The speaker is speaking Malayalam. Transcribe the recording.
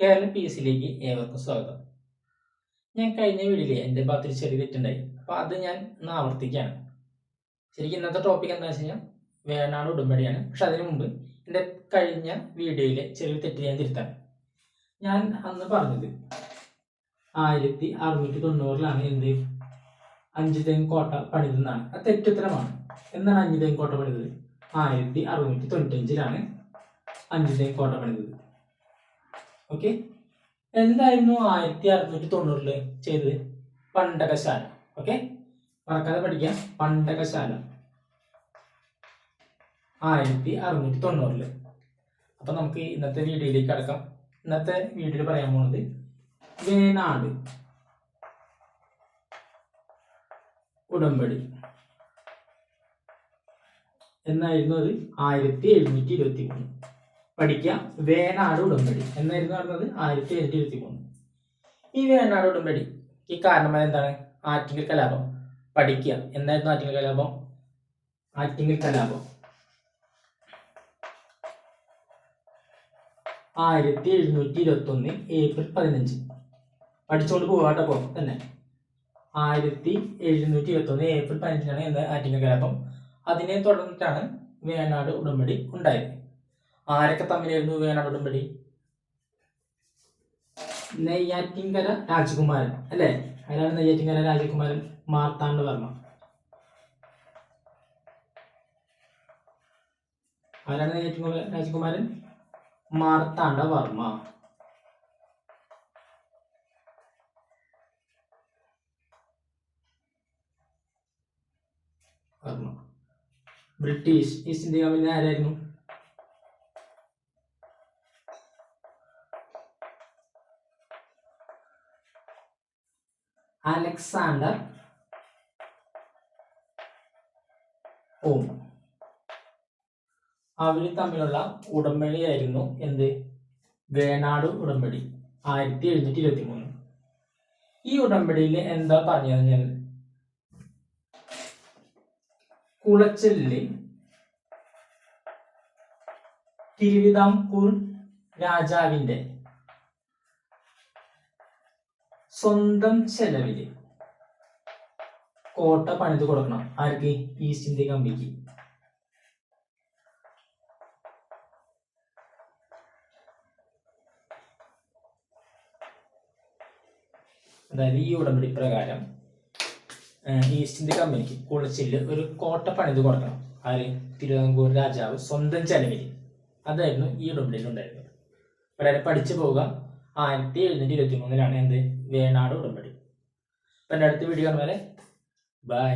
കേരള പി എസ് സിയിലേക്ക് ഏവർക്കും സ്വാഗതം. ഞാൻ കഴിഞ്ഞ വീഡിയോയിൽ എന്റെ ഭാഗത്തിൽ ചെറിയ തെറ്റുണ്ടായി. അപ്പോൾ അത് ഞാൻ ഒന്ന് ആവർത്തിക്കുകയാണ്. ശരിക്കും ഇന്നത്തെ ടോപ്പിക് എന്താ വെച്ച് കഴിഞ്ഞാൽ വേണാട് ഉടമ്പടിയാണ്. പക്ഷെ അതിനു മുമ്പ് എന്റെ കഴിഞ്ഞ വീഡിയോയിലെ ചെറിയ തെറ്റ് ഞാൻ തിരുത്താൻ ഞാൻ അന്ന് പറഞ്ഞത് ആയിരത്തി അറുന്നൂറ്റി തൊണ്ണൂറിലാണ് എന്ത്? അഞ്ചുതേൻ കോട്ട പണിതെന്നാണ്. അത് തെറ്റുത്തരമാണ് എന്നാണ് അഞ്ചുതേൻ കോട്ട പണിതത്? ആയിരത്തി അറുന്നൂറ്റി തൊണ്ണൂറ്റഞ്ചിലാണ് അഞ്ചുതേൻ കോട്ട പണിതത്. ഓക്കെ എന്തായിരുന്നു ആയിരത്തി അറുന്നൂറ്റി തൊണ്ണൂറിൽ ചെയ്തത്? പണ്ടകശാല. ഓക്കെ മറക്കാതെ പഠിക്കാം. പണ്ടകശാല. ആയിരത്തി അറുന്നൂറ്റി തൊണ്ണൂറിൽ. അപ്പൊ നമുക്ക് ഇന്നത്തെ വീഡിയോയിലേക്ക് കടക്കാം. ഇന്നത്തെ വീഡിയോയിൽ പറയാൻ പോണത് വേനാട് ഉടമ്പടി. എന്നായിരുന്നു അത്? ആയിരത്തി എഴുന്നൂറ്റി ഇരുപത്തി മൂന്ന് പഠിക്കാം വേനാട് ഉടമ്പടി എന്നായിരുന്നു നടന്നത് ആയിരത്തി എഴുന്നൂറ്റി ഇരുപത്തി മൂന്ന് ഈ വേനാട് ഉടമ്പടി ഈ കാരണമായ എന്താണ്? ആറ്റിങ്ങൽ കലാപം. പഠിക്കുക. എന്തായിരുന്നു ആറ്റിങ്ങൽ കലാപം? ആറ്റിങ്ങൽ കലാപം. ആയിരത്തി എഴുന്നൂറ്റി ഇരുപത്തി ഒന്ന് ഏപ്രിൽ പതിനഞ്ച്. പഠിച്ചുകൊണ്ട് പോവാട്ടോ പോ തന്നെ. ആയിരത്തി എഴുന്നൂറ്റി ഇരുപത്തി ഒന്ന് ഏപ്രിൽ പതിനഞ്ചിനാണ് എന്താ? ആറ്റിങ്ങൽ കലാപം. അതിനെ തുടർന്നിട്ടാണ് വേനാട് ഉടമ്പടി ഉണ്ടായത്. ആരൊക്കെ തമ്മിലായിരുന്നു വേനാട് ഉടമ്പടി? നെയ്യാറ്റിങ്കര രാജകുമാരൻ അല്ലേ? ആരാണ് നെയ്യാറ്റിങ്കര രാജകുമാരൻ? മാർത്താണ്ഡ വർമ്മ. ആരാണ് നെയ്യാറ്റിങ്കര രാജകുമാരൻ? Marthanda Varma. Varma. British East India company ആരായിരുന്നു? അലക്സാണ്ടർ ഓം. അവർ തമ്മിലുള്ള ഉടമ്പടിയായിരുന്നു എന്ത്? വേണാട് ഉടമ്പടി ആയിരത്തി എഴുന്നൂറ്റി ഇരുപത്തി മൂന്ന് ഈ ഉടമ്പടിയിൽ എന്താ പറഞ്ഞത് ഞാൻ കുളച്ചലിൽ തിരുവിതാംകൂർ രാജാവിന്റെ സ്വന്തം ചെലവിൽ കോട്ട പണിത് കൊടുക്കണം. ആർക്ക്? ഈസ്റ്റ് ഇന്ത്യ കമ്പനിക്ക് അതായത് ഈ ഉടമ്പടി പ്രകാരം ഈസ്റ്റ് ഇന്ത്യ കമ്പനിക്ക് കുളച്ചിൽ ഒരു കോട്ട പണിത് കൊടുക്കണം. ആര്? തിരുവിതാംകൂർ രാജാവ് സ്വന്തം ചെലവിൽ അതായിരുന്നു ഈ ഉടമ്പടിയിൽ ഉണ്ടായിരുന്നത്. വളരെ പഠിച്ചു പോവുക ആയിരത്തി എഴുന്നൂറ്റി ഇരുപത്തി മൂന്നിലാണ് എന്ത്? വേണാട് ഉടമ്പടി. അപ്പം എന്റെ അടുത്ത വീഡിയോ കാണും വരെ ബൈ